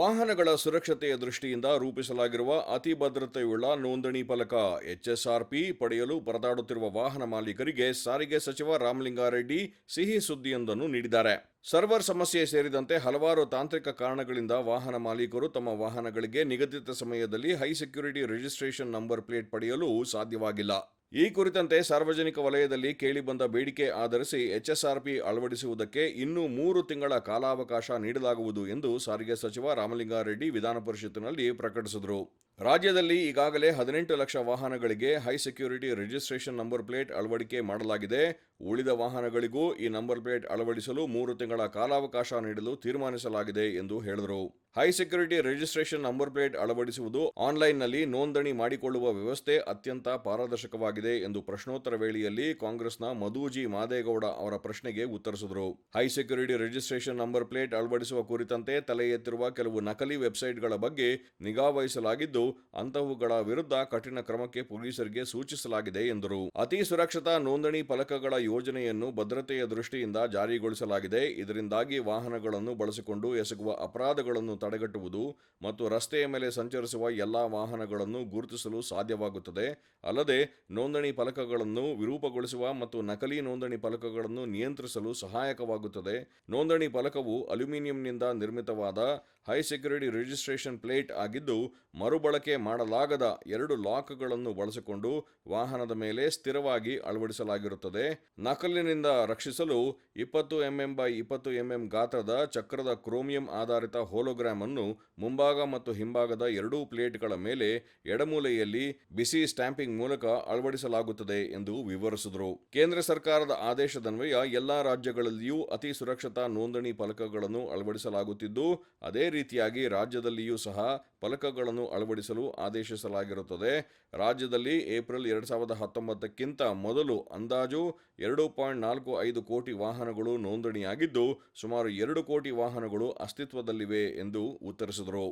ವಾಹನಗಳ ಸುರಕ್ಷತೆಯ ದೃಷ್ಟಿಯಿಂದ ರೂಪಿಸಲಾಗಿರುವ ಅತಿ ಭದ್ರತೆಯುಳ್ಳ ನೋಂದಣಿ ಫಲಕ, ಎಚ್ಎಸ್ಆರ್ಪಿ ಪಡೆಯಲು ಪರದಾಡುತ್ತಿರುವ ವಾಹನ ಮಾಲೀಕರಿಗೆ ಸಾರಿಗೆ ಸಚಿವ ರಾಮಲಿಂಗಾರೆಡ್ಡಿ ಸಿಹಿ ಸುದ್ದಿಯೊಂದನ್ನು ನೀಡಿದ್ದಾರೆ. ಸರ್ವರ್ ಸಮಸ್ಯೆ ಸೇರಿದಂತೆ ಹಲವಾರು ತಾಂತ್ರಿಕ ಕಾರಣಗಳಿಂದ ವಾಹನ ಮಾಲೀಕರು ತಮ್ಮ ವಾಹನಗಳಿಗೆ ನಿಗದಿತ ಸಮಯದಲ್ಲಿ high security registration number plate ಪಡೆಯಲು ಸಾಧ್ಯವಾಗಿಲ್ಲ. ಈ ಕುರಿತಂತೆ ಸಾರ್ವಜನಿಕ ವಲಯದಲ್ಲಿ ಕೇಳಿಬಂದ ಬೇಡಿಕೆ ಆಧರಿಸಿ ಎಚ್ಎಸ್ಆರ್ಪಿ ಅಳವಡಿಸುವುದಕ್ಕೆ ಇನ್ನೂ ಮೂರು ತಿಂಗಳ ಕಾಲಾವಕಾಶ ನೀಡಲಾಗುವುದು ಎಂದು ಸಾರಿಗೆ ಸಚಿವ ರಾಮಲಿಂಗಾರೆಡ್ಡಿ ವಿಧಾನ ಪರಿಷತ್ತಿನಲ್ಲಿ ಪ್ರಕಟಿಸಿದರು. ರಾಜ್ಯದಲ್ಲಿ ಈಗಾಗಲೇ ಹದಿನೆಂಟು ಲಕ್ಷ ವಾಹನಗಳಿಗೆ high security registration number plate ಅಳವಡಿಕೆ ಮಾಡಲಾಗಿದೆ. ಉಳಿದ ವಾಹನಗಳಿಗೂ ಈ ನಂಬರ್ ಪ್ಲೇಟ್ ಅಳವಡಿಸಲು ಮೂರು ತಿಂಗಳ ಕಾಲಾವಕಾಶ ನೀಡಲು ತೀರ್ಮಾನಿಸಲಾಗಿದೆ ಎಂದು ಹೇಳಿದರು. High security registration number plate ಅಳವಡಿಸುವುದು ಆನ್ಲೈನ್ನಲ್ಲಿ ನೋಂದಣಿ ಮಾಡಿಕೊಳ್ಳುವ ವ್ಯವಸ್ಥೆ ಅತ್ಯಂತ ಪಾರದರ್ಶಕವಾಗಿದೆ ಎಂದು ಪ್ರಶ್ನೋತ್ತರ ವೇಳೆಯಲ್ಲಿ ಕಾಂಗ್ರೆಸ್ನ ಮಧುಜಿ ಮಾದೇಗೌಡ ಅವರ ಪ್ರಶ್ನೆಗೆ ಉತ್ತರಿಸಿದರು. High security registration number plate ಅಳವಡಿಸುವ ಕುರಿತಂತೆ ತಲೆ ಎತ್ತಿರುವ ಕೆಲವು ನಕಲಿ ವೆಬ್ಸೈಟ್ಗಳ ಬಗ್ಗೆ ನಿಗಾ ವಹಿಸಲಾಗಿದ್ದು ಅಂತಹವುಗಳ ವಿರುದ್ಧ ಕಠಿಣ ಕ್ರಮಕ್ಕೆ ಪೊಲೀಸರಿಗೆ ಸೂಚಿಸಲಾಗಿದೆ ಎಂದರು. ಅತಿ ಸುರಕ್ಷತಾ ನೋಂದಣಿ ಫಲಕಗಳ ಯೋಜನೆಯನ್ನು ಭದ್ರತೆಯ ದೃಷ್ಟಿಯಿಂದ ಜಾರಿಗೊಳಿಸಲಾಗಿದೆ. ಇದರಿಂದಾಗಿ ವಾಹನಗಳನ್ನು ಬಳಸಿಕೊಂಡು ಎಸಗುವ ಅಪರಾಧಗಳನ್ನು ತಡೆಗಟ್ಟುವುದು ಮತ್ತು ರಸ್ತೆಯ ಮೇಲೆ ಸಂಚರಿಸುವ ಎಲ್ಲಾ ವಾಹನಗಳನ್ನು ಗುರುತಿಸಲು ಸಾಧ್ಯವಾಗುತ್ತದೆ. ಅಲ್ಲದೆ, ನೋಂದಣಿ ಫಲಕಗಳನ್ನು ವಿರೂಪಗೊಳಿಸುವ ಮತ್ತು ನಕಲಿ ನೋಂದಣಿ ಫಲಕಗಳನ್ನು ನಿಯಂತ್ರಿಸಲು ಸಹಾಯಕವಾಗುತ್ತದೆ. ನೋಂದಣಿ ಫಲಕವು ಅಲ್ಯೂಮಿನಿಯಂನಿಂದ ನಿರ್ಮಿತವಾದ ಹೈ ಸೆಕ್ಯೂರಿಟಿ ರಿಜಿಸ್ಟ್ರೇಷನ್ ಪ್ಲೇಟ್ ಆಗಿದ್ದು ಮರುಬಳಕೆ ಮಾಡಲಾಗದ ಎರಡು ಲಾಕ್ಗಳನ್ನು ಬಳಸಿಕೊಂಡು ವಾಹನದ ಮೇಲೆ ಸ್ಥಿರವಾಗಿ ಅಳವಡಿಸಲಾಗಿರುತ್ತದೆ. ನಕಲಿನಿಂದ ರಕ್ಷಿಸಲು ಇಪ್ಪತ್ತು ಎಂಎಂ ಬೈ ಇಪ್ಪತ್ತು ಎಂಎಂ ಗಾತ್ರದ ಚಕ್ರದ ಕ್ರೋಮಿಯಂ ಆಧಾರಿತ ಹೋಲೋಗ್ರಾಮ್ ಅನ್ನು ಮುಂಭಾಗ ಮತ್ತು ಹಿಂಭಾಗದ ಎರಡೂ ಪ್ಲೇಟ್ಗಳ ಮೇಲೆ ಎಡಮೂಲೆಯಲ್ಲಿ ಬಿಸಿ ಸ್ಟ್ಯಾಂಪಿಂಗ್ ಮೂಲಕ ಅಳವಡಿಸಲಾಗುತ್ತದೆ ಎಂದು ವಿವರಿಸಿದರು. ಕೇಂದ್ರ ಸರ್ಕಾರದ ಆದೇಶದನ್ವಯ ಎಲ್ಲಾ ರಾಜ್ಯಗಳಲ್ಲಿಯೂ ಅತಿ ಸುರಕ್ಷತಾ ನೋಂದಣಿ ಫಲಕಗಳನ್ನು ಅಳವಡಿಸಲಾಗುತ್ತಿದ್ದು, ಅದೇ ರೀತಿಯಾಗಿ ರಾಜ್ಯದಲ್ಲಿಯೂ ಸಹ ಫಲಕಗಳನ್ನು ಅಳವಡಿಸಲು ಆದೇಶಿಸಲಾಗಿರುತ್ತದೆ. ರಾಜ್ಯದಲ್ಲಿ ಏಪ್ರಿಲ್ ಎರಡು ಸಾವಿರದ ಹತ್ತೊಂಬತ್ತಕ್ಕಿಂತ ಮೊದಲು ಅಂದಾಜು ಎರಡು ಪಾಯಿಂಟ್ ನಾಲ್ಕು ಐದು ಕೋಟಿ ವಾಹನಗಳು ನೋಂದಣಿಯಾಗಿದ್ದು, ಸುಮಾರು ಎರಡು ಕೋಟಿ ವಾಹನಗಳು ಅಸ್ತಿತ್ವದಲ್ಲಿವೆ ಎಂದು ಉತ್ತರಿಸಿದರು.